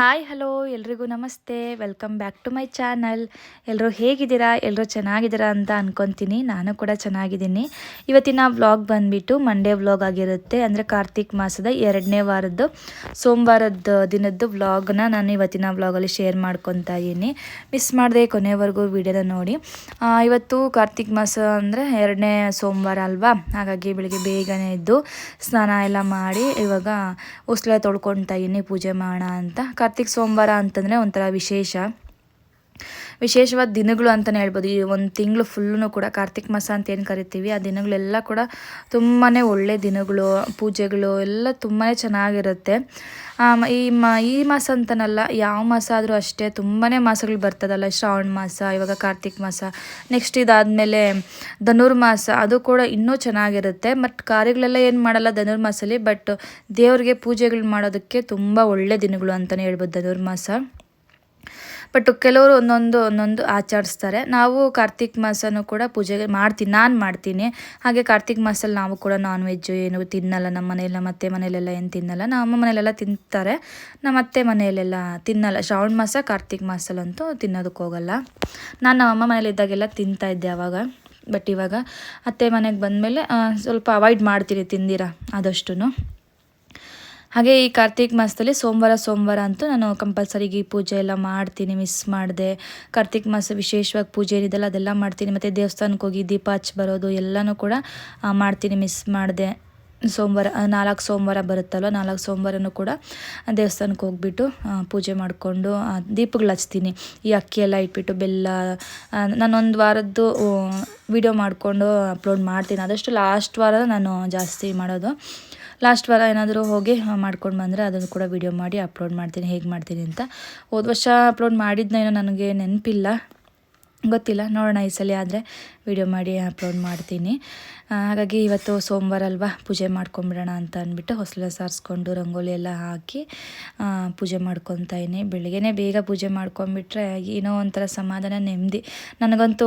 Hi hello ಎಲ್ರಿಗೂ ನಮಸ್ತೆ. Welcome back to my channel ಎಲ್ಲರೂ ಹೇಗಿದ್ದೀರಾ? ಎಲ್ಲರೂ ಚೆನ್ನಾಗಿದ್ದೀರಾ ಅಂತ ಅಂದ್ಕೊತೀನಿ ನಾನು ಕೂಡ ಚೆನ್ನಾಗಿದ್ದೀನಿ. ಇವತ್ತಿನ ವ್ಲಾಗ್ ಬಂದುಬಿಟ್ಟು ಮಂಡೇ ವ್ಲಾಗ್ ಆಗಿರುತ್ತೆ. ಅಂದರೆ ಕಾರ್ತಿಕ್ ಮಾಸದ ಎರಡನೇ ವಾರದ್ದು, ಸೋಮವಾರದ ದಿನದ್ದು ವ್ಲಾಗ್ನ ನಾನು ಇವತ್ತಿನ ವ್ಲಾಗಲ್ಲಿ ಶೇರ್ ಮಾಡ್ಕೊತಾ ಇದ್ದೀನಿ. ಮಿಸ್ ಮಾಡಿದೆ ಕೊನೆವರೆಗೂ ವಿಡಿಯೋನ ನೋಡಿ. ಇವತ್ತು ಕಾರ್ತಿಕ್ ಮಾಸ ಅಂದರೆ ಎರಡನೇ ಸೋಮವಾರ ಅಲ್ವಾ? ಹಾಗಾಗಿ ಬೆಳಿಗ್ಗೆ ಬೇಗನೆ ಎದ್ದು ಸ್ನಾನ ಎಲ್ಲ ಮಾಡಿ ಇವಾಗ ಉಸ್ಲ ತೊಳ್ಕೊತಾ ಇದ್ದೀನಿ. ಪೂಜೆ ಮಾಡೋಣ ಅಂತ. ಕಾರ್ತಿಕ್ ಸೋಮವಾರ ಅಂತಂದರೆ ಒಂಥರ ವಿಶೇಷ. ವಿಶೇಷವಾದ ದಿನಗಳು ಅಂತಲೇ ಹೇಳ್ಬೋದು. ಈ ಒಂದು ತಿಂಗಳು ಫುಲ್ಲೂ ಕೂಡ ಕಾರ್ತಿಕ ಮಾಸ ಅಂತ ಏನು ಕರಿತೀವಿ, ಆ ದಿನಗಳೆಲ್ಲ ಕೂಡ ತುಂಬಾ ಒಳ್ಳೆ ದಿನಗಳು, ಪೂಜೆಗಳು ಎಲ್ಲ ತುಂಬಾ ಚೆನ್ನಾಗಿರುತ್ತೆ. ಈ ಮ, ಈ ಮಾಸ ಅಂತನಲ್ಲ, ಯಾವ ಮಾಸ ಆದರೂ ಅಷ್ಟೇ ತುಂಬಾ ಮಾಸಗಳು ಬರ್ತದಲ್ಲ, ಶ್ರಾವಣ ಮಾಸ, ಇವಾಗ ಕಾರ್ತಿಕ್ ಮಾಸ. ನೆಕ್ಸ್ಟ್ ಇದಾದಮೇಲೆ ಧನುರ್ಮಾಸ ಅದು ಕೂಡ ಇನ್ನೂ ಚೆನ್ನಾಗಿರುತ್ತೆ. ಬಟ್ ಕಾರ್ಯಗಳೆಲ್ಲ ಏನು ಮಾಡಲ್ಲ ಧನುರ್ಮಾಸಲ್ಲಿ ಬಟ್ ದೇವರಿಗೆ ಪೂಜೆಗಳು ಮಾಡೋದಕ್ಕೆ ತುಂಬ ಒಳ್ಳೆ ದಿನಗಳು ಅಂತಲೇ ಹೇಳ್ಬೋದು ಧನುರ್ಮಾಸ ಬಟ್ ಕೆಲವರು ಒಂದೊಂದು ಒಂದೊಂದು ಆಚರಿಸ್ತಾರೆ. ನಾವು ಕಾರ್ತಿಕ್ ಮಾಸನೂ ಕೂಡ ಪೂಜೆಗೆ ಮಾಡ್ತೀನಿ, ನಾನು ಮಾಡ್ತೀನಿ. ಹಾಗೆ ಕಾರ್ತಿಕ್ ಮಾಸಲ್ಲಿ ನಾವು ಕೂಡ ನಾನ್ ವೆಜ್ಜು ಏನು ತಿನ್ನಲ್ಲ, ನಮ್ಮ ಮನೆಯೆಲ್ಲ ಮತ್ತೆ ಮನೆಯಲ್ಲೆಲ್ಲ ಏನು ತಿನ್ನಲ್ಲ. ನಮ್ಮ ಮನೆಯಲ್ಲೆಲ್ಲ ತಿಂತಾರೆ. ನಮ್ಮ ಅತ್ತೆ ಮನೆಯಲ್ಲೆಲ್ಲ ತಿನ್ನಲ್ಲ. ಶ್ರಾವಣ ಮಾಸ, ಕಾರ್ತಿಕ್ ಮಾಸಲ್ಲಂತೂ ತಿನ್ನೋದಕ್ಕೆ ಹೋಗಲ್ಲ. ನಾನು ನಮ್ಮ ಅಮ್ಮ ಮನೇಲಿದ್ದಾಗೆಲ್ಲ ತಿಂತಾ ಇದ್ದೆ ಅವಾಗ. ಬಟ್ ಇವಾಗ ಅತ್ತೆ ಮನೆಗೆ ಬಂದಮೇಲೆ ಸ್ವಲ್ಪ ಅವಾಯ್ಡ್ ಮಾಡ್ತೀನಿ, ತಿಂದಿರ ಆದಷ್ಟು ಹಾಗೆ ಈ ಕಾರ್ತಿಕ್ ಮಾಸದಲ್ಲಿ ಸೋಮವಾರ ಸೋಮವಾರ ಅಂತೂ ನಾನು ಕಂಪಲ್ಸರಿಗೆ ಪೂಜೆ ಎಲ್ಲ ಮಾಡ್ತೀನಿ ಮಿಸ್ ಮಾಡಿದೆ. ಕಾರ್ತಿಕ್ ಮಾಸ ವಿಶೇಷವಾಗಿ ಪೂಜೆ ಏನಿದೆಲ್ಲ ಅದೆಲ್ಲ ಮಾಡ್ತೀನಿ. ಮತ್ತು ದೇವಸ್ಥಾನಕ್ಕೆ ಹೋಗಿ ದೀಪ ಹಚ್ಚಿ ಬರೋದು ಎಲ್ಲನೂ ಕೂಡ ಮಾಡ್ತೀನಿ ಮಿಸ್ ಮಾಡಿದೆ. ಸೋಮವಾರ ನಾಲ್ಕು ಸೋಮವಾರ ಬರುತ್ತಲ್ವ, ನಾಲ್ಕು ಸೋಮವಾರನೂ ಕೂಡ ದೇವಸ್ಥಾನಕ್ಕೆ ಹೋಗ್ಬಿಟ್ಟು ಪೂಜೆ ಮಾಡಿಕೊಂಡು ದೀಪಗಳು ಹಚ್ತೀನಿ. ಈ ಅಕ್ಕಿ ಎಲ್ಲ ಇಟ್ಬಿಟ್ಟು ಬೆಲ್ಲ ನಾನೊಂದು ವಾರದ್ದು ವಿಡಿಯೋ ಮಾಡಿಕೊಂಡು ಅಪ್ಲೋಡ್ ಮಾಡ್ತೀನಿ. ಆದಷ್ಟು ಲಾಸ್ಟ್ ವಾರ ನಾನು ಜಾಸ್ತಿ ಮಾಡೋದು. ಲಾಸ್ಟ್ ವಾರ ಏನಾದರೂ ಹೋಗಿ ಮಾಡ್ಕೊಂಡು ಬಂದರೆ ಅದನ್ನು ಕೂಡ ವೀಡಿಯೋ ಮಾಡಿ ಅಪ್ಲೋಡ್ ಮಾಡ್ತೀನಿ, ಹೇಗೆ ಮಾಡ್ತೀನಿ ಅಂತ. ಹೋದ ವರ್ಷ ಅಪ್ಲೋಡ್ ಮಾಡಿದ್ನೇನೋ ನನಗೆ ನೆನಪಿಲ್ಲ. ಗೊತ್ತಿಲ್ಲ, ನೋಡೋಣ ಈ ಸಲ, ಆದರೆ ವಿಡಿಯೋ ಮಾಡಿ ಅಪ್ಲೋಡ್ ಮಾಡ್ತೀನಿ. ಹಾಗಾಗಿ ಇವತ್ತು ಸೋಮವಾರ ಅಲ್ವಾ, ಪೂಜೆ ಮಾಡ್ಕೊಂಬಿಡೋಣ ಅಂತ ಅಂದ್ಬಿಟ್ಟು ಹೊಸಲ ಸಾರಿಸ್ಕೊಂಡು ರಂಗೋಲಿ ಎಲ್ಲ ಹಾಕಿ ಪೂಜೆ ಮಾಡ್ಕೊತಾಯಿನಿ ಬೆಳಗ್ಗೆನೇ ಬೇಗ ಪೂಜೆ ಮಾಡ್ಕೊಂಬಿಟ್ರೆ ಏನೋ ಒಂಥರ ಸಮಾಧಾನ ನೆಮ್ಮದಿ. ನನಗಂತೂ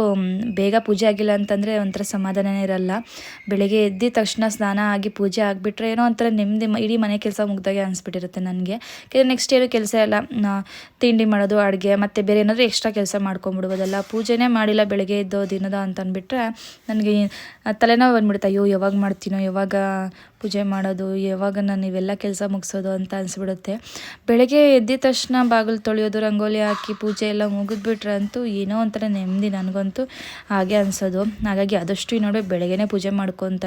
ಬೇಗ ಪೂಜೆ ಆಗಿಲ್ಲ ಅಂತಂದರೆ ಒಂಥರ ಸಮಾಧಾನನೇ ಇರಲ್ಲ. ಬೆಳಗ್ಗೆ ಎದ್ದಿದ ತಕ್ಷಣ ಸ್ನಾನ ಆಗಿ ಪೂಜೆ ಆಗಿಬಿಟ್ರೆ ಏನೋ ಒಂಥರ ನೆಮ್ಮದಿ ಇಡೀ ಮನೆ ಕೆಲಸ ಮುಗ್ದಾಗೆ ಅನಿಸ್ಬಿಟ್ಟಿರುತ್ತೆ ನನಗೆ. ನೆಕ್ಸ್ಟ್ ಏನು ಕೆಲಸ ಎಲ್ಲ ತಿಂಡಿ ಮಾಡೋದು, ಅಡುಗೆ, ಮತ್ತು ಬೇರೆ ಏನಾದರೂ ಎಕ್ಸ್ಟ್ರಾ ಕೆಲಸ ಮಾಡ್ಕೊಂಬಿಡ್ಬೋದಲ್ಲ ಪೂಜೆನೇ ಮಾಡಿಲ್ಲ ಬೆಳಗ್ಗೆ ಎದ್ದೋ ದಿನದ ಅಂತ ಅಂದ್ಬಿಟ್ರೆ ನನಗೆ ತಲೆನೋವು ಬಂದ್ಬಿಡುತ್ತೆ. ಅಯ್ಯೋ, ಯಾವಾಗ ಮಾಡ್ತೀನೋ, ಯಾವಾಗ ಪೂಜೆ ಮಾಡೋದು, ಯಾವಾಗ ನಾನು ಇವೆಲ್ಲ ಕೆಲಸ ಮುಗಿಸೋದು ಅಂತ ಅನಿಸ್ಬಿಡುತ್ತೆ. ಬೆಳಗ್ಗೆ ಎದ್ದಿದ ತಕ್ಷಣ ಬಾಗಿಲು ತೊಳೆಯೋದು, ರಂಗೋಲಿ ಹಾಕಿ ಪೂಜೆ ಎಲ್ಲ ಮುಗಿದ್ಬಿಟ್ರೆ ಅಂತೂ ಏನೋ ಒಂಥರ ನೆಮ್ಮದಿ ನನಗಂತೂ ಹಾಗೆ ಅನಿಸೋದು. ಹಾಗಾಗಿ ಆದಷ್ಟು ಈ ನಡುವೆ ಬೆಳಗ್ಗೆನೇ ಪೂಜೆ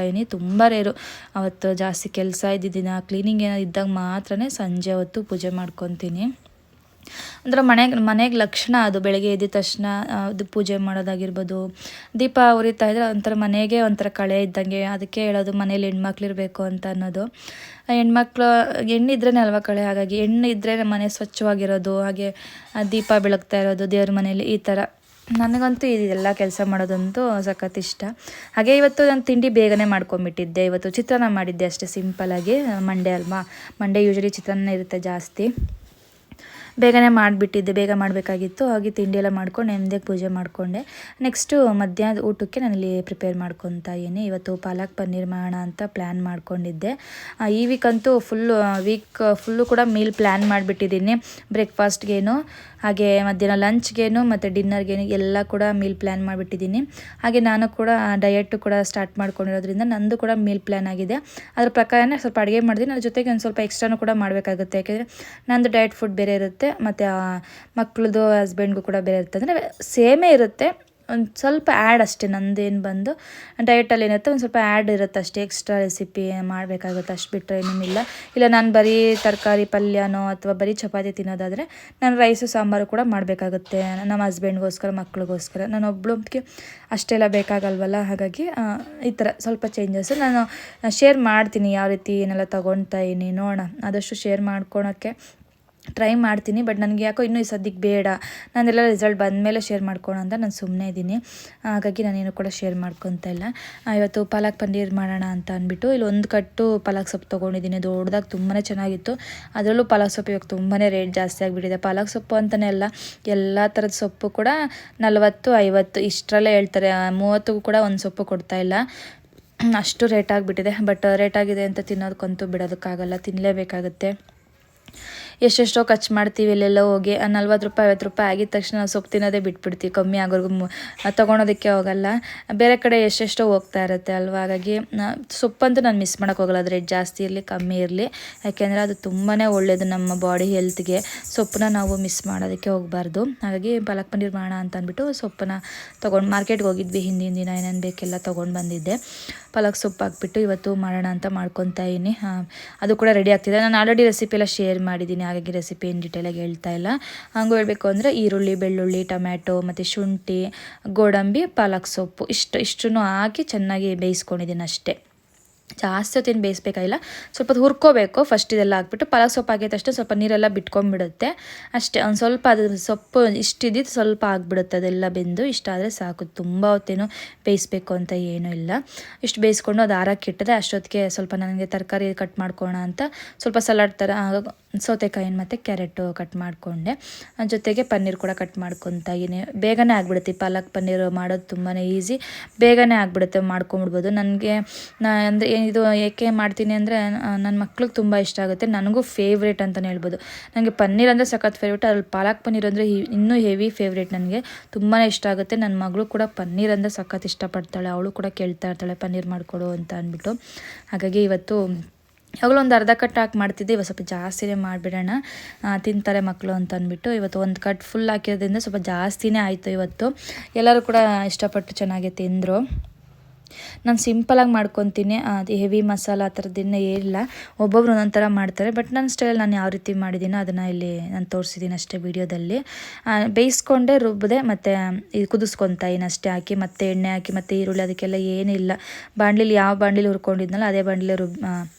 ಇದೀನಿ ತುಂಬ ರೇರು ಅವತ್ತು ಜಾಸ್ತಿ ಕೆಲಸ ಇದ್ದಿದ್ದಿನ ಕ್ಲೀನಿಂಗ್ ಏನೋ ಇದ್ದಾಗ ಮಾತ್ರನೇ ಸಂಜೆ ಹೊತ್ತು ಪೂಜೆ ಮಾಡ್ಕೊತೀನಿ. ಅಂದ್ರೆ ಮನೆಗೆ ಮನೆಗೆ ಲಕ್ಷಣ ಅದು ಬೆಳಗ್ಗೆ ಎದ್ದ ತಕ್ಷಣ ಅದು ಪೂಜೆ ಮಾಡೋದಾಗಿರ್ಬೋದು. ದೀಪ ಉರಿತಾ ಇದ್ರೆ ಒಂಥರ ಮನೆಗೆ ಒಂಥರ ಕಳೆ ಇದ್ದಂಗೆ, ಅದಕ್ಕೆ ಹೇಳೋದು ಮನೇಲಿ ಹೆಣ್ಮಕ್ಳು ಇರಬೇಕು ಅಂತ ಅನ್ನೋದು. ಹೆಣ್ಮಕ್ಳು ಹೆಣ್ಣಿದ್ರೇ ಅಲ್ವಾ ಕಳೆ? ಹಾಗಾಗಿ ಹೆಣ್ಣು ಇದ್ರೇ ಮನೆ ಸ್ವಚ್ಛವಾಗಿರೋದು, ಹಾಗೆ ದೀಪ ಬೆಳಗ್ತಾ ಇರೋದು, ದೇವ್ರ ಮನೇಲಿ ಈ ಥರ. ನನಗಂತೂ ಇದೆಲ್ಲ ಕೆಲಸ ಮಾಡೋದಂತೂ ಸಖತ್ ಇಷ್ಟ. ಹಾಗೆ ಇವತ್ತು ನಾನು ತಿಂಡಿ ಬೇಗನೆ ಮಾಡ್ಕೊಂಬಿಟ್ಟಿದ್ದೆ ಇವತ್ತು ಚಿತ್ರಾನ್ನ ಮಾಡಿದ್ದೆ ಅಷ್ಟೇ ಸಿಂಪಲಾಗಿ ಮಂಡೇ ಅಲ್ವಾ? ಮಂಡೇ ಯೂಶಲಿ ಚಿತ್ರಾನ್ನ ಇರುತ್ತೆ ಜಾಸ್ತಿ. ಬೇಗನೆ ಮಾಡಿಬಿಟ್ಟಿದ್ದೆ, ಬೇಗ ಮಾಡಬೇಕಾಗಿತ್ತು. ಹಾಗೆ ತಿಂಡಿ ಎಲ್ಲ ಮಾಡ್ಕೊಂಡು ನೆಮ್ಮದಿಯಾಗಿ ಪೂಜೆ ಮಾಡಿಕೊಂಡೆ. ನೆಕ್ಸ್ಟು ಮಧ್ಯಾಹ್ನದ ಊಟಕ್ಕೆ ನಾನಿಲ್ಲಿ ಪ್ರಿಪೇರ್ ಮಾಡ್ಕೊತಾ ಇದ್ದೀನಿ. ಇವತ್ತು ಪಾಲಕ್ ಪನ್ನೀರ್ ಮಾಡೋಣ ಅಂತ ಪ್ಲ್ಯಾನ್ ಮಾಡ್ಕೊಂಡಿದ್ದೆ. ಈ ವೀಕ್ ಅಂತೂ ಫುಲ್ಲು ವೀಕ್ ಫುಲ್ಲು ಕೂಡ ಮೀಲ್ ಪ್ಲ್ಯಾನ್ ಮಾಡಿಬಿಟ್ಟಿದ್ದೀನಿ. ಬ್ರೇಕ್ಫಾಸ್ಟ್ಗೇನು ಹಾಗೆ ಮಧ್ಯಾಹ್ನ ಲಂಚ್ಗೇನು ಮತ್ತು ಡಿನ್ನರ್ಗೇನು ಎಲ್ಲ ಕೂಡ ಮೀಲ್ ಪ್ಲ್ಯಾನ್ ಮಾಡಿಬಿಟ್ಟಿದ್ದೀನಿ. ಹಾಗೆ ನಾನು ಕೂಡ ಡಯಟು ಕೂಡ ಸ್ಟಾರ್ಟ್ ಮಾಡ್ಕೊಂಡಿರೋದ್ರಿಂದ ನಂದು ಕೂಡ ಮೀಲ್ ಪ್ಲ್ಯಾನ್ ಆಗಿದೆ. ಅದ್ರ ಪ್ರಕಾರನೇ ಸ್ವಲ್ಪ ಅಡುಗೆ ಮಾಡಿದ್ದೀನಿ ಅದ್ರ ಜೊತೆಗೆ ಒಂದು ಸ್ವಲ್ಪ ಎಕ್ಸ್ಟ್ರಾನು ಕೂಡ ಮಾಡಬೇಕಾಗುತ್ತೆ. ಯಾಕೆಂದರೆ ನಂದು ಡಯಟ್ ಫುಡ್ ಬೇರೆ ಇರುತ್ತೆ, ಮತ್ತು ಮಕ್ಕಳದು ಹಸ್ಬೆಂಡ್ಗೂ ಕೂಡ ಬೇರೆ ಇರುತ್ತೆ. ಅಂದರೆ ಸೇಮೇ ಇರುತ್ತೆ. ಒಂದು ಸ್ವಲ್ಪ ಆ್ಯಡ್ ಅಷ್ಟೇ, ನಂದೇನು ಬಂದು. ಡಯಟಲ್ಲಿ ಏನಿರುತ್ತೆ ಒಂದು ಸ್ವಲ್ಪ ಆ್ಯಡ್ ಇರುತ್ತೆ ಅಷ್ಟೇ ಎಕ್ಸ್ಟ್ರಾ ರೆಸಿಪಿ ಮಾಡಬೇಕಾಗುತ್ತೆ ಅಷ್ಟು ಬಿಟ್ಟರೆ ಏನೂ ಇಲ್ಲ. ನಾನು ಬರೀ ತರಕಾರಿ, ಪಲ್ಯನೋ ಅಥವಾ ಬರೀ ಚಪಾತಿ ತಿನ್ನೋದಾದರೆ ನಾನು ರೈಸು ಸಾಂಬಾರು ಕೂಡ ಮಾಡಬೇಕಾಗುತ್ತೆ. ನಮ್ಮ ಹಸ್ಬೆಂಡ್ಗೋಸ್ಕರ ಮಕ್ಳಿಗೋಸ್ಕರ. ನಾನು ಒಬ್ಳೊಬ್ಗೆ ಅಷ್ಟೆಲ್ಲ ಬೇಕಾಗಲ್ವಲ್ಲ? ಹಾಗಾಗಿ ಈ ಥರ ಸ್ವಲ್ಪ ಚೇಂಜಸ್ ನಾನು ಶೇರ್ ಮಾಡ್ತೀನಿ, ಯಾವ ರೀತಿ ಏನೆಲ್ಲ ತೊಗೊಳ್ತಾ ಇದ್ದೀನಿ ನೋಡೋಣ. ಆದಷ್ಟು ಶೇರ್ ಮಾಡ್ಕೊಳಕ್ಕೆ ಟ್ರೈ ಮಾಡ್ತೀನಿ, ಬಟ್ ನನಗೆ ಯಾಕೋ ಇನ್ನೂ ಈ ಸದ್ಯಕ್ಕೆ ಬೇಡ. ನಾನೆಲ್ಲ ರಿಸಲ್ಟ್ ಬಂದಮೇಲೆ ಶೇರ್ ಮಾಡ್ಕೊಳ ಅಂತ ನಾನು ಸುಮ್ಮನೆ ಇದ್ದೀನಿ. ಹಾಗಾಗಿ ನಾನೇನು ಕೂಡ ಶೇರ್ ಮಾಡ್ಕೊತಾ ಇಲ್ಲ. ಇವತ್ತು ಪಾಲಕ್ ಪನ್ನೀರ್ ಮಾಡೋಣ ಅಂತ ಅಂದ್ಬಿಟ್ಟು ಇಲ್ಲಿ ಒಂದು ಕಟ್ಟು ಪಾಲಕ್ ಸೊಪ್ಪು ತೊಗೊಂಡಿದ್ದೀನಿ. ದೊಡ್ಡದಾಗಿ ತುಂಬಾ ಚೆನ್ನಾಗಿತ್ತು. ಅದರಲ್ಲೂ ಪಾಲಕ್ ಸೊಪ್ಪು ಇವಾಗ ತುಂಬಾ ರೇಟ್ ಜಾಸ್ತಿ ಆಗಿಬಿಟ್ಟಿದೆ. ಪಾಲಕ್ ಸೊಪ್ಪು ಅಂತಲೇ ಅಲ್ಲ, ಎಲ್ಲ ಥರದ ಸೊಪ್ಪು ಕೂಡ ನಲವತ್ತು, ಐವತ್ತು ಇಷ್ಟರಲ್ಲೇ ಹೇಳ್ತಾರೆ. ಮೂವತ್ತಿಗೂ ಕೂಡ ಒಂದು ಸೊಪ್ಪು ಕೊಡ್ತಾ ಇಲ್ಲ. ಅಷ್ಟು ರೇಟ್ ಆಗಿಬಿಟ್ಟಿದೆ. ಬಟ್ ರೇಟ್ ಆಗಿದೆ ಅಂತ ತಿನ್ನೋದಕ್ಕಂತೂ ಬಿಡೋದಕ್ಕಾಗಲ್ಲ. ತಿನ್ನಲೇಬೇಕಾಗುತ್ತೆ ಎಷ್ಟೆಷ್ಟೋ ಖರ್ಚು ಮಾಡ್ತೀವಿ ಇಲ್ಲೆಲ್ಲ ಹೋಗಿ. ನಲ್ವತ್ತು ರೂಪಾಯಿ, ಐವತ್ತು ರೂಪಾಯಿ ಆಗಿದ ತಕ್ಷಣ ಸೊಪ್ಪು ತಿನ್ನೋದೇ ಬಿಟ್ಬಿಡ್ತೀವಿ. ಕಮ್ಮಿ ಆಗೋರ್ಗು ತೊಗೊಳೋದಕ್ಕೆ ಹೋಗಲ್ಲ. ಬೇರೆ ಕಡೆ ಎಷ್ಟೆಷ್ಟೋ ಹೋಗ್ತಾ ಇರುತ್ತೆ ಅಲ್ವಾ? ಹಾಗಾಗಿ ಸೊಪ್ಪಂತೂ ನಾನು ಮಿಸ್ ಮಾಡೋಕೆ ಹೋಗಲ್ಲ. ಅದು ರೇಟ್ ಜಾಸ್ತಿ ಇರಲಿ, ಕಮ್ಮಿ ಇರಲಿ. ಯಾಕೆಂದರೆ ಅದು ತುಂಬಾ ಒಳ್ಳೆಯದು ನಮ್ಮ ಬಾಡಿ ಹೆಲ್ತ್ಗೆ ಸೊಪ್ಪನ್ನ ನಾವು ಮಿಸ್ ಮಾಡೋದಕ್ಕೆ ಹೋಗಬಾರ್ದು. ಹಾಗಾಗಿ ಪಾಲಕ್ ಪನ್ನೀರ್ ಮಾಡೋಣ ಅಂತ ಅಂದ್ಬಿಟ್ಟು ಸೊಪ್ಪನ್ನ ತೊಗೊಂಡು ಮಾರ್ಕೆಟ್ಗೆ ಹೋಗಿದ್ವಿ. ಹಿಂದಿನ ದಿನ ಏನೇನು ಬೇಕೆಲ್ಲ ತೊಗೊಂಡು ಬಂದಿದ್ದೆ. ಪಾಲಕ್ ಸೊಪ್ಪು ಹಾಕ್ಬಿಟ್ಟು ಇವತ್ತು ಮಾಡೋಣ ಅಂತ ಮಾಡ್ಕೊತಾ ಇದ್ದೀನಿ. ಅದು ಕೂಡ ರೆಡಿ ಆಗ್ತಿದೆ. ನಾನು ಆಲ್ರೆಡಿ ರೆಸಿಪಿ ಎಲ್ಲ ಶೇರ್ ಮಾಡಿದ್ದೀನಿ. ಹಾಗಾಗಿ ರೆಸಿಪಿ ಏನು ಡೀಟೇಲಾಗಿ ಹೇಳ್ತಾ ಇಲ್ಲ. ಹಂಗೆ ಹೇಳಬೇಕು ಅಂದರೆ ಈರುಳ್ಳಿ, ಬೆಳ್ಳುಳ್ಳಿ, ಟೊಮ್ಯಾಟೊ ಮತ್ತು ಶುಂಠಿ, ಗೋಡಂಬಿ, ಪಾಲಕ್ ಸೊಪ್ಪು ಇಷ್ಟು, ಇಷ್ಟನ್ನು ಹಾಕಿ ಚೆನ್ನಾಗಿ ಬೇಯಿಸ್ಕೊಂಡಿದ್ದೀನಿ ಅಷ್ಟೇ. ಜಾಸ್ತಿ ಹೊತ್ತೇನು ಬೇಯಿಸ್ಬೇಕಾಗಿಲ್ಲ. ಸ್ವಲ್ಪ ಹುರ್ಕೋಬೇಕು. ಫಸ್ಟ್ ಇದೆಲ್ಲ ಹಾಕ್ಬಿಟ್ಟು ಪಾಲಕ್ ಸೊಪ್ಪು ಆಗಿದ ತಕ್ಷಣ ಸ್ವಲ್ಪ ನೀರೆಲ್ಲ ಬಿಟ್ಕೊಂಡ್ಬಿಡುತ್ತೆ. ಅಷ್ಟೇ, ಒಂದು ಸ್ವಲ್ಪ ಅದು ಸೊಪ್ಪು ಇಷ್ಟಿದ್ದು ಸ್ವಲ್ಪ ಆಗಿಬಿಡುತ್ತೆ. ಅದೆಲ್ಲ ಬೆಂದು ಇಷ್ಟ ಆದರೆ ಸಾಕು. ತುಂಬ ಹೊತ್ತೇನು ಬೇಯಿಸ್ಬೇಕು ಅಂತ ಏನೂ ಇಲ್ಲ. ಇಷ್ಟು ಬೇಯಿಸ್ಕೊಂಡು ಅದು ಆರಕ್ಕೆ ಇಟ್ಟದೆ ಅಷ್ಟೊತ್ತಿಗೆ ಸ್ವಲ್ಪ ನನಗೆ ತರಕಾರಿ ಕಟ್ ಮಾಡ್ಕೋಣ ಅಂತ ಸ್ವಲ್ಪ ಸಲಾಡ್ ಥರ ಸೌತೆಕಾಯಿನ ಮತ್ತು ಕ್ಯಾರೆಟು ಕಟ್ ಮಾಡಿಕೊಂಡೆ. ಜೊತೆಗೆ ಪನ್ನೀರ್ ಕೂಡ ಕಟ್ ಮಾಡ್ಕೊತಾ ಇದ್ದೀನಿ. ಬೇಗನೆ ಆಗಿಬಿಡುತ್ತೆ ಪಾಲಕ್ ಪನ್ನೀರ್ ಮಾಡೋದು ತುಂಬಾ ಈಸಿ. ಬೇಗನೆ ಆಗಿಬಿಡುತ್ತೆ ಮಾಡ್ಕೊಂಬಿಡ್ಬೋದು ನನಗೆ, ನಾ ಅಂದರೆ ಇದು ಏಕೆ ಮಾಡ್ತೀನಿ ಅಂದರೆ ನನ್ನ ಮಕ್ಳಿಗೆ ತುಂಬ ಇಷ್ಟ ಆಗುತ್ತೆ. ನನಗೂ ಫೇವ್ರೇಟ್ ಅಂತಲೇ ಹೇಳ್ಬೋದು. ನನಗೆ ಪನ್ನೀರ್ ಅಂದರೆ ಸಖತ್ ಫೇವ್ರೇಟ್ ಅದ್ರಲ್ಲಿ ಪಾಲಕ್ ಪನ್ನೀರ್ ಅಂದರೆ ಇನ್ನೂ ಹೆವಿ ಫೇವ್ರೇಟ್ ನನಗೆ. ತುಂಬಾ ಇಷ್ಟ ಆಗುತ್ತೆ. ನನ್ನ ಮಗಳು ಕೂಡ ಪನ್ನೀರ್ ಅಂದರೆ ಸಖತ್ ಇಷ್ಟಪಡ್ತಾಳೆ. ಅವಳು ಕೂಡ ಕೇಳ್ತಾ ಇರ್ತಾಳೆ ಪನ್ನೀರ್ ಮಾಡಿಕೊಡು ಅಂತ ಅಂದ್ಬಿಟ್ಟು. ಹಾಗಾಗಿ ಇವತ್ತು ಯಾವಾಗಲೂ ಒಂದು ಅರ್ಧ ಕಟ್ ಹಾಕಿ ಮಾಡ್ತಿದ್ದೆ. ಇವಾಗ ಸ್ವಲ್ಪ ಜಾಸ್ತಿನೇ ಮಾಡಿಬಿಡೋಣ. ತಿಂತಾರೆ ಮಕ್ಕಳು ಅಂತ ಅಂದ್ಬಿಟ್ಟು. ಇವತ್ತು ಒಂದು ಕಟ್ ಫುಲ್ ಹಾಕಿರೋದ್ರಿಂದ ಸ್ವಲ್ಪ ಜಾಸ್ತಿನೇ ಆಯಿತು ಇವತ್ತು. ಎಲ್ಲರೂ ಕೂಡ ಇಷ್ಟಪಟ್ಟು ಚೆನ್ನಾಗಿ ತಿಂದರು. ನಾನು ಸಿಂಪಲಾಗಿ ಮಾಡ್ಕೊತೀನಿ. ಅದು ಹೆವಿ ಮಸಾಲ ಆ ಥರದ್ದೇನು ಏನಿಲ್ಲ. ಒಬ್ಬೊಬ್ರು ಒಂದೊಂದು ಥರ ಮಾಡ್ತಾರೆ. ಬಟ್ ನನ್ನ ಸ್ಟೈಲ್ ನಾನು ಯಾವ ರೀತಿ ಮಾಡಿದ್ದೀನೋ ಅದನ್ನು ಇಲ್ಲಿ ನಾನು ತೋರಿಸಿದ್ದೀನಿ ಅಷ್ಟೇ ವೀಡಿಯೋದಲ್ಲಿ. ಬೇಯಿಸ್ಕೊಂಡೆ ರುಬ್ಬದೆ ಮತ್ತು ಇದು ಕುದಿಸ್ಕೊತಾ ಇನ್ನು ಅಷ್ಟೇ ಹಾಕಿ, ಮತ್ತು ಎಣ್ಣೆ ಹಾಕಿ, ಮತ್ತು ಈರುಳ್ಳಿ ಅದಕ್ಕೆಲ್ಲ ಏನಿಲ್ಲ. ಬಾಣಲಿಲಿ ಯಾವ ಬಾಣಲಿಲಿ ಹುರ್ಕೊಂಡಿದ್ನಲ್ಲ ಅದೇ ಬಾಂಡ್ಲಿ ರುಬ್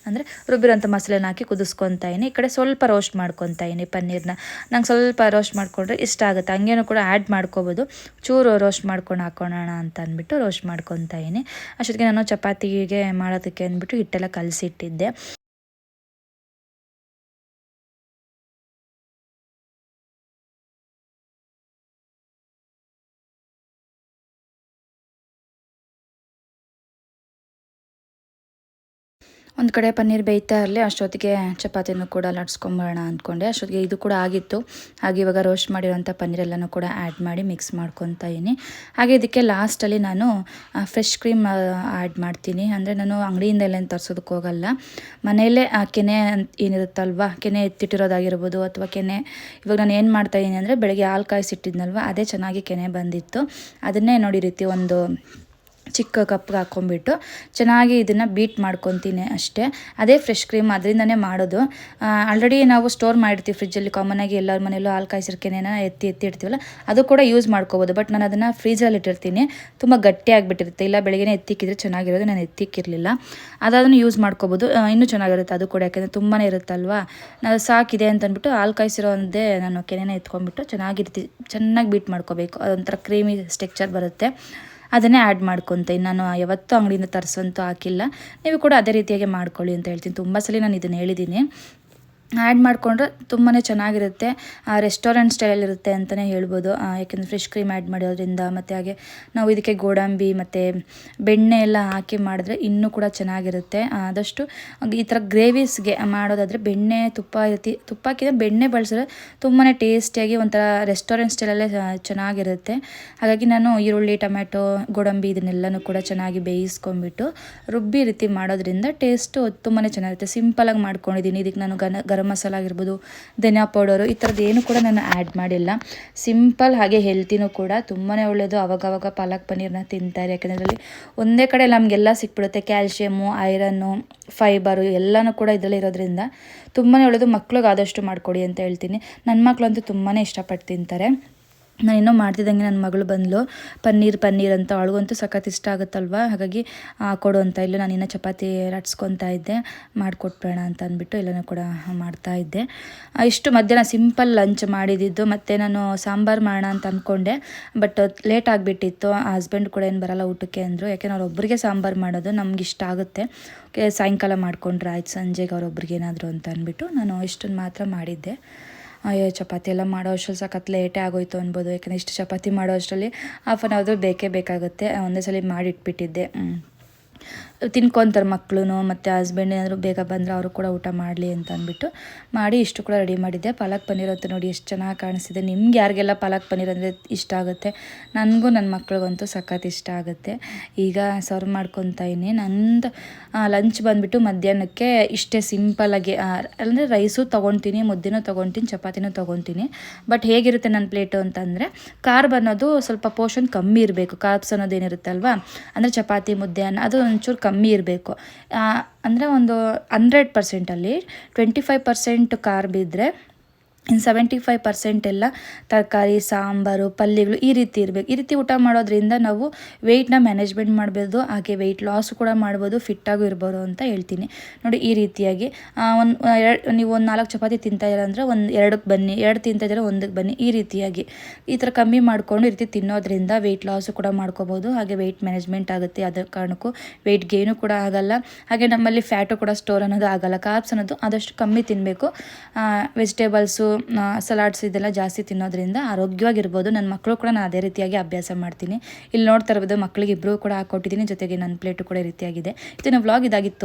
ಅಂದರೆ ರುಬ್ಬಿರೋಂಥ ಮಸಾಲೆನ ಹಾಕಿ ಕುದಿಸ್ಕೊತಾ ಇದ್ದೀನಿ ಈ ಕಡೆ ಸ್ವಲ್ಪ ರೋಸ್ಟ್ ಮಾಡ್ಕೊತಾ ಇದ್ದೀನಿ ಪನ್ನೀರ್ನ. ನಂಗೆ ಸ್ವಲ್ಪ ರೋಸ್ಟ್ ಮಾಡಿಕೊಂಡ್ರೆ ಇಷ್ಟ ಆಗುತ್ತೆ. ಹಂಗೇನು ಕೂಡ ಆ್ಯಡ್ ಮಾಡ್ಕೋಬೋದು. ಚೂರು ರೋಸ್ಟ್ ಮಾಡ್ಕೊಂಡು ಹಾಕೋಣ ಅಂತ ಅಂದ್ಬಿಟ್ಟು ರೋಸ್ಟ್ ಮಾಡ್ಕೊತಾ ಇದ್ದೀನಿ ಅಷ್ಟೊತ್ತಿಗೆ ನಾನು ಚಪಾತಿಗೆ ಮಾಡೋದಕ್ಕೆ ಅಂದ್ಬಿಟ್ಟು ಹಿಟ್ಟೆಲ್ಲ ಕಲಸಿಟ್ಟಿದ್ದೆ. ಒಂದು ಕಡೆ ಪನ್ನೀರ್ ಬೇಯ್ತಾ ಇರಲಿ, ಅಷ್ಟೊತ್ತಿಗೆ ಚಪಾತಿನೂ ಕೂಡ ಲಟ್ಸ್ಕೊಂಬರೋಣ ಅಂದ್ಕೊಂಡೆ. ಅಷ್ಟೊತ್ತಿಗೆ ಇದು ಕೂಡ ಆಗಿತ್ತು. ಹಾಗೆ ಇವಾಗ ರೋಸ್ಟ್ ಮಾಡಿರೋಂಥ ಪನ್ನೀರೆಲ್ಲನೂ ಕೂಡ ಆ್ಯಡ್ ಮಾಡಿ ಮಿಕ್ಸ್ ಮಾಡ್ಕೊತಾ ಇದ್ದೀನಿ. ಹಾಗೆ ಇದಕ್ಕೆ ಲಾಸ್ಟಲ್ಲಿ ನಾನು ಫ್ರೆಶ್ ಕ್ರೀಮ್ ಆ್ಯಡ್ ಮಾಡ್ತೀನಿ. ಅಂದರೆ ನಾನು ಅಂಗಡಿಯಿಂದ ಎಲ್ಲ ತರಿಸೋದಕ್ಕೆ ಹೋಗಲ್ಲ. ಮನೆಯಲ್ಲೇ, ಆ, ಕೆನೆ ಏನಿರುತ್ತಲ್ವ, ಕೆನೆ ಎತ್ತಿಟ್ಟಿರೋದಾಗಿರ್ಬೋದು ಅಥವಾ ಕೆನೆ, ಇವಾಗ ನಾನು ಏನು ಮಾಡ್ತಾಯಿದ್ದೀನಿ ಅಂದರೆ ಬೆಳಗ್ಗೆ ಹಾಲು ಕಾಯಿಸಿಟ್ಟಿದ್ನಲ್ವ ಅದೇ ಚೆನ್ನಾಗಿ ಕೆನೆ ಬಂದಿತ್ತು. ಅದನ್ನೇ ನೋಡಿ ರೀತಿ ಒಂದು ಚಿಕ್ಕ ಕಪ್ಗೆ ಹಾಕ್ಕೊಂಬಿಟ್ಟು ಚೆನ್ನಾಗಿ ಇದನ್ನು ಬೀಟ್ ಮಾಡ್ಕೊತೀನಿ ಅಷ್ಟೇ. ಅದೇ ಫ್ರೆಶ್ ಕ್ರೀಮ್ ಅದರಿಂದನೇ ಮಾಡೋದು. ಆಲ್ರೆಡಿ ನಾವು ಸ್ಟೋರ್ ಮಾಡಿರ್ತೀವಿ ಫ್ರಿಜ್ಜಲ್ಲಿ ಕಾಮನಾಗಿ ಎಲ್ಲರ ಮನೆಯಲ್ಲೂ ಹಾಲು ಎತ್ತಿ ಎತ್ತಿ ಇಡ್ತೀವಲ್ಲ, ಅದು ಕೂಡ ಯೂಸ್ ಮಾಡ್ಕೋಬೋದು. ಬಟ್ ನಾನು ಅದನ್ನು ಫ್ರೀಜಲ್ಲಿ ಇಟ್ಟಿರ್ತೀನಿ. ತುಂಬ ಗಟ್ಟಿಯಾಗಿಬಿಟ್ಟಿರುತ್ತೆ ಇಲ್ಲ ಬೆಳಗ್ಗೆ ಎತ್ತಿಕ್ಕಿದ್ರೆ ಚೆನ್ನಾಗಿರೋದು, ನಾನು ಎತ್ತಿಕ್ಕಿರಲಿಲ್ಲ. ಅದಾದನ್ನು ಯೂಸ್ ಮಾಡ್ಕೋಬೋದು. ಇನ್ನೂ ಚೆನ್ನಾಗಿರುತ್ತೆ ಅದು ಕೂಡ, ಯಾಕೆಂದರೆ ತುಂಬಾ ಇರುತ್ತಲ್ವಾ? ನಾನು ಸಾಕಿದೆ ಅಂತ ಹಾಲು ಕಾಯಿಸಿರೋ ಒಂದೇ ನಾನು ಕೆನೆನ ಎತ್ಕೊಂಡ್ಬಿಟ್ಟು ಚೆನ್ನಾಗಿರ್ತಿ, ಚೆನ್ನಾಗಿ ಬೀಟ್ ಮಾಡ್ಕೋಬೇಕು. ಅದೊಂಥರ ಕ್ರೀಮಿ ಸ್ಟೆಕ್ಚರ್ ಬರುತ್ತೆ. ಅದನ್ನೇ ಆ್ಯಡ್ ಮಾಡ್ಕೊತೀನಿ ನಾನು ಯಾವತ್ತೂ ಅಂಗಡಿಯಿಂದ ತರಿಸಂತೂ ಹಾಕಿಲ್ಲ. ನೀವು ಕೂಡ ಅದೇ ರೀತಿಯಾಗಿ ಮಾಡ್ಕೊಳ್ಳಿ ಅಂತ ಹೇಳ್ತೀನಿ. ತುಂಬ ಸಲ ನಾನು ಇದನ್ನು ಹೇಳಿದ್ದೀನಿ. ಆ್ಯಡ್ ಮಾಡಿಕೊಂಡ್ರೆ ತುಂಬಾ ಚೆನ್ನಾಗಿರುತ್ತೆ. ರೆಸ್ಟೋರೆಂಟ್ ಸ್ಟೈಲ್ ಅಂತಲೇ ಹೇಳ್ಬೋದು. ಯಾಕೆಂದರೆ ಫ್ರೆಶ್ ಕ್ರೀಮ್ ಆ್ಯಡ್ ಮಾಡಿರೋದ್ರಿಂದ ಮತ್ತು ಹಾಗೆ ನಾವು ಇದಕ್ಕೆ ಗೋಡಂಬಿ ಮತ್ತು ಬೆಣ್ಣೆ ಎಲ್ಲ ಹಾಕಿ ಮಾಡಿದ್ರೆ ಇನ್ನೂ ಕೂಡ ಚೆನ್ನಾಗಿರುತ್ತೆ. ಆದಷ್ಟು ಈ ಥರ ಗ್ರೇವೀಸ್ಗೆ ಮಾಡೋದಾದರೆ ಬೆಣ್ಣೆ ತುಪ್ಪ ರೀತಿ ಹಾಕಿದ್ರೆ ಬೆಣ್ಣೆ ಬಳಸಿದ್ರೆ ತುಂಬಾ ಟೇಸ್ಟಿಯಾಗಿ ಒಂಥರ ರೆಸ್ಟೋರೆಂಟ್ ಸ್ಟೈಲಲ್ಲೇ ಚೆನ್ನಾಗಿರುತ್ತೆ. ಹಾಗಾಗಿ ನಾನು ಈರುಳ್ಳಿ, ಟೊಮ್ಯಾಟೊ, ಗೋಡಂಬಿ ಇದನ್ನೆಲ್ಲನೂ ಕೂಡ ಚೆನ್ನಾಗಿ ಬೇಯಿಸ್ಕೊಂಡ್ಬಿಟ್ಟು ರುಬ್ಬಿ ರೀತಿ ಮಾಡೋದ್ರಿಂದ ಟೇಸ್ಟು ತುಂಬಾ ಚೆನ್ನಾಗಿರುತ್ತೆ. ಸಿಂಪಲಾಗಿ ಮಾಡ್ಕೊಂಡಿದ್ದೀನಿ. ಇದಕ್ಕೆ ನಾನು ಗನ ಗರಂ ಮಸಾಲ ಆಗಿರ್ಬೋದು, ಧನಿಯಾ ಪೌಡರು, ಈ ಥರದ್ದು ಏನು ಕೂಡ ನಾನು ಆ್ಯಡ್ ಮಾಡಿಲ್ಲ. ಸಿಂಪಲ್ ಹಾಗೆ ಹೆಲ್ತಿನೂ ಕೂಡ ತುಂಬಾ ಒಳ್ಳೆಯದು ಅವಾಗವಾಗ ಪಾಲಕ್ ಪನ್ನೀರ್ನ ತಿಂತಾರೆ. ಯಾಕಂದರೆ ಅದರಲ್ಲಿ ಒಂದೇ ಕಡೆ ನಮಗೆಲ್ಲ ಸಿಕ್ಬಿಡುತ್ತೆ. ಕ್ಯಾಲ್ಶಿಯಮು ಐರನ್ನು ಫೈಬರು ಎಲ್ಲನೂ ಕೂಡ ಇದರಲ್ಲಿ ಇರೋದ್ರಿಂದ ತುಂಬಾ ಒಳ್ಳೆಯದು ಮಕ್ಳಿಗೆ ಆದಷ್ಟು ಮಾಡಿಕೊಡಿ ಅಂತ ಹೇಳ್ತೀನಿ. ನನ್ನ ಮಕ್ಕಳಂತೂ ತುಂಬಾ ಇಷ್ಟಪಟ್ಟು ತಿಂತಾರೆ. ನಾನು ಇನ್ನೂ ಮಾಡ್ತಿದ್ದಂಗೆ ನನ್ನ ಮಗಳು ಬಂದಳು ಪನ್ನೀರ್ ಪನ್ನೀರ್ ಅಂತ ಅವಳಿಗಂತೂ ಸಖತ್ ಇಷ್ಟ ಆಗುತ್ತಲ್ವ? ಹಾಗಾಗಿ ಕೊಡು ಅಂತ ಇಲ್ಲ ನಾನು ಇನ್ನೂ ಚಪಾತಿ ಲಟ್ಸ್ಕೊತಾ ಇದ್ದೆ. ಮಾಡಿಕೊಟ್ಬೇಡ ಅಂತ ಅಂದ್ಬಿಟ್ಟು ಎಲ್ಲನೂ ಕೂಡ ಮಾಡ್ತಾ ಇದ್ದೆ. ಇಷ್ಟು ಮಧ್ಯಾಹ್ನ ಸಿಂಪಲ್ ಲಂಚ್ ಮಾಡಿದ್ದು ಮತ್ತು ನಾನು ಸಾಂಬಾರು ಮಾಡೋಣ ಅಂತ ಅಂದ್ಕೊಂಡೆ. ಬಟ್ ಲೇಟ್ ಆಗಿಬಿಟ್ಟಿತ್ತು. ಹಸ್ಬೆಂಡ್ ಕೂಡ ಏನು ಬರಲ್ಲ ಊಟಕ್ಕೆ ಅಂದರು. ಯಾಕೆಂದ್ರೆ ಅವ್ರೊಬ್ಬರಿಗೆ ಸಾಂಬಾರು ಮಾಡೋದು ನಮ್ಗೆ ಇಷ್ಟ ಆಗುತ್ತೆ. ಸಾಯಂಕಾಲ ಮಾಡಿಕೊಂಡ್ರೆ ಆಯ್ತು. ಸಂಜೆಗೆ ಅವ್ರೊಬ್ರಿಗೆ ಏನಾದರೂ ಅಂತ ಅಂದ್ಬಿಟ್ಟು ನಾನು ಇಷ್ಟನ್ನು ಮಾತ್ರ ಮಾಡಿದ್ದೆ. ಅಯ್ಯೋ, ಚಪಾತಿ ಎಲ್ಲ ಮಾಡೋ ಅಷ್ಟರಲ್ಲಿ ಸಖತ್ ಲೇಟೇ ಆಗೋಯ್ತು ಅನ್ಬೋದು. ಯಾಕಂದರೆ ಇಷ್ಟು ಚಪಾತಿ ಮಾಡೋ ಅಷ್ಟರಲ್ಲಿ ಹಾಫ್ ಆನ್ ಅವರ್ ಬೇಕೇ ಬೇಕಾಗುತ್ತೆ. ಒಂದೇ ಸಲ ಮಾಡಿಟ್ಬಿಟ್ಟಿದ್ದೆ. ತಿನ್ಕೊತಾರೆ ಮಕ್ಕಳು ಮತ್ತು ಹಸ್ಬೆಂಡ್ ಏನಾದರೂ ಬೇಗ ಬಂದರೆ ಅವರು ಕೂಡ ಊಟ ಮಾಡಲಿ ಅಂತ ಅಂದ್ಬಿಟ್ಟು ಮಾಡಿ ಇಷ್ಟು ಕೂಡ ರೆಡಿ ಮಾಡಿದ್ದೆ. ಪಾಲಕ್ ಪನ್ನೀರ್ ಅಂತ ನೋಡಿ ಎಷ್ಟು ಚೆನ್ನಾಗಿ ಕಾಣಿಸಿದೆ ನಿಮ್ಗೆ ಯಾರಿಗೆಲ್ಲ ಪಾಲಕ್ ಪನ್ನೀರ್ ಅಂದರೆ ಇಷ್ಟ ಆಗುತ್ತೆ? ನನಗೂ ನನ್ನ ಮಕ್ಳಿಗಂತೂ ಸಖತ್ ಇಷ್ಟ ಆಗುತ್ತೆ. ಈಗ ಸರ್ವ್ ಮಾಡ್ಕೊತಾ ಇದ್ದೀನಿ. ನಂದು ಲಂಚ್ ಬಂದುಬಿಟ್ಟು ಮಧ್ಯಾಹ್ನಕ್ಕೆ ಇಷ್ಟೇ ಸಿಂಪಲಾಗಿ ಅಂದರೆ ರೈಸು ತೊಗೊತೀನಿ, ಮುದ್ದೆನೂ ತೊಗೊತೀನಿ, ಚಪಾತಿನೂ ತೊಗೊತೀನಿ. ಬಟ್ ಹೇಗಿರುತ್ತೆ ನನ್ನ ಪ್ಲೇಟು ಅಂತಂದರೆ ಕಾರ್ಬ್ ಅನ್ನೋದು ಸ್ವಲ್ಪ ಪೋರ್ಷನ್ ಕಮ್ಮಿ ಇರಬೇಕು. ಕಾರ್ಬ್ಸ್ ಅನ್ನೋದು ಏನಿರುತ್ತಲ್ವಾ? ಅಂದರೆ ಚಪಾತಿ, ಮುದ್ದೆ ಅದು ಒಂಚೂರು ಕಮ್ಮಿ ಇರಬೇಕು. ಅಂದರೆ ಒಂದು ಹಂಡ್ರೆಡ್ ಪರ್ಸೆಂಟಲ್ಲಿ ಟ್ವೆಂಟಿ ಫೈವ್ ಪರ್ಸೆಂಟ್ ಕಾರ್ಬ್ ಇದ್ದರೆ ಇನ್ನು ಸೆವೆಂಟಿ ಫೈವ್ ಪರ್ಸೆಂಟ್ ಎಲ್ಲ ತರಕಾರಿ, ಸಾಂಬಾರು, ಪಲ್ಯಗಳು ಈ ರೀತಿ ಇರಬೇಕು. ಈ ರೀತಿ ಊಟ ಮಾಡೋದ್ರಿಂದ ನಾವು ವೆಯ್ಟ್ನ ಮ್ಯಾನೇಜ್ಮೆಂಟ್ ಮಾಡ್ಬೋದು, ಹಾಗೆ ವೆಯ್ಟ್ ಲಾಸ್ ಕೂಡ ಮಾಡ್ಬೋದು ಫಿಟ್ಟಾಗೂ ಇರ್ಬೋದು ಅಂತ ಹೇಳ್ತೀನಿ. ನೋಡಿ ಈ ರೀತಿಯಾಗಿ ಒಂದು ಎರಡು, ನೀವು ಒಂದು ನಾಲ್ಕು ಚಪಾತಿ ತಿಂತಾ ಅಂದರೆ ಒಂದು ಎರಡಕ್ಕೆ ಬನ್ನಿ, ಎರಡು ತಿಂತಾ ಒಂದಕ್ಕೆ ಬನ್ನಿ, ಈ ರೀತಿಯಾಗಿ. ಈ ಥರ ಕಮ್ಮಿ ಮಾಡಿಕೊಂಡು ಈ ರೀತಿ ತಿನ್ನೋದ್ರಿಂದ ವೆಯ್ಟ್ ಲಾಸು ಕೂಡ ಮಾಡ್ಕೋಬೋದು, ಹಾಗೆ ವೆಯ್ಟ್ ಮ್ಯಾನೇಜ್ಮೆಂಟ್ ಆಗುತ್ತೆ ಅದರ ಕಾರಣಕ್ಕೂ. ವೆಯ್ಟ್ ಗೇನು ಕೂಡ ಆಗಲ್ಲ. ಹಾಗೆ ನಮ್ಮಲ್ಲಿ ಫ್ಯಾಟು ಕೂಡ ಸ್ಟೋರ್ ಅನ್ನೋದು ಆಗಲ್ಲ. ಕಾರ್ಬ್ಸ್ ಅನ್ನೋದು ಆದಷ್ಟು ಕಮ್ಮಿ ತಿನ್ನಬೇಕು ವೆಜಿಟೇಬಲ್ಸು ಸಲಾಡ್ಸ್ ಇದೆಲ್ಲ ಜಾಸ್ತಿ ತಿನ್ನೋದ್ರಿಂದ ಆರೋಗ್ಯವಾಗಿರ್ಬೋದು. ನನ್ನ ಮಕ್ಕಳು ಕೂಡ ನಾನು ಅದೇ ರೀತಿಯಾಗಿ ಅಭ್ಯಾಸ ಮಾಡ್ತೀನಿ. ಇಲ್ಲಿ ನೋಡ್ತಾ ಇರ್ಬೋದು ಮಕ್ಕಳಿಗೆ ಇಬ್ಬರು ಕೂಡ ಹಾಕೊಟ್ಟಿದ್ದೀನಿ. ಜೊತೆಗೆ ನನ್ನ ಪ್ಲೇಟು ಕೂಡ ರೀತಿಯಾಗಿದೆ. ಇದನ್ನು ವ್ಲಾಗ್ ಇದಾಗಿತ್ತು.